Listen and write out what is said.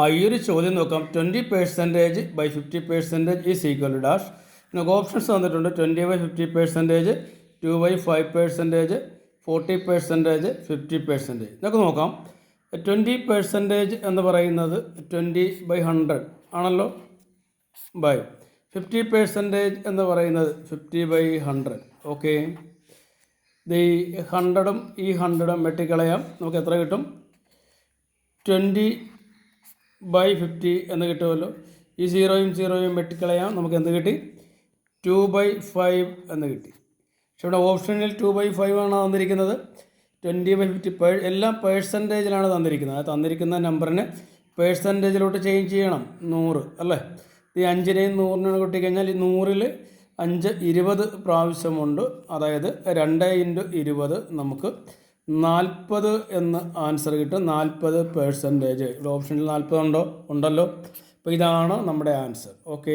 ആ ഈ ഒരു ചോദ്യം നോക്കാം. Twenty percentage by fifty percentage is equal to dash നമുക്ക് ഓപ്ഷൻസ് തന്നിട്ടുണ്ട്. Twenty by fifty percentage two by five percentage forty percentage fifty percentage നമുക്ക് നോക്കാം. ട്വന്റി പെർസെന്റേജ് എന്ന് പറയുന്നത് ട്വന്റി ബൈ ഹൺഡ്രഡ് ആണല്ലോ? ബൈ ഫിഫ്റ്റി പെർസെന്റേജ് എന്ന് പറയുന്നത് ഫിഫ്റ്റി ബൈ ഹൺഡ്രഡ് ഓക്കെ ഈ ഹൺഡ്രഡും ഈ ഹൺഡ്രഡും വെട്ടിക്കളയാം. നമുക്ക് എത്ര കിട്ടും? ട്വന്റി ബൈ ഫിഫ്റ്റി എന്ന് കിട്ടുമല്ലോ. ഈ സീറോയും സീറോയും വെട്ടിക്കളയാം. നമുക്ക് എന്ത് കിട്ടി? ടു ബൈ ഫൈവ് എന്ന് കിട്ടി. പക്ഷെ ഇവിടെ ഓപ്ഷനിൽ ടു ബൈ ഫൈവ് ആണ് തന്നിരിക്കുന്നത്? ട്വന്റി ബൈ ഫിഫ്റ്റി പേ എല്ലാം പേഴ്സന്റേജിലാണ് തന്നിരിക്കുന്നത്. ആ തന്നിരിക്കുന്ന നമ്പറിന് പേഴ്സന്റേജിലോട്ട് ചേഞ്ച് ചെയ്യണം. നൂറ് അല്ലേ? ഈ അഞ്ചിനെയും നൂറിനെയും കൂട്ടിക്കഴിഞ്ഞാൽ ഈ നൂറിൽ അഞ്ച് ഇരുപത് പ്രാവശ്യമുണ്ട്. അതായത് രണ്ട് ഇന്റു ഇരുപത് നമുക്ക് നാൽപ്പത് എന്ന് ആൻസർ കിട്ടും. നാൽപ്പത് പേഴ്സന്റേജ് ഇവിടെ ഓപ്ഷനിൽ നാൽപ്പത് ഉണ്ടോ ഉണ്ടല്ലോ. അപ്പോൾ ഇതാണ് നമ്മുടെ ആൻസർ. ഓക്കെ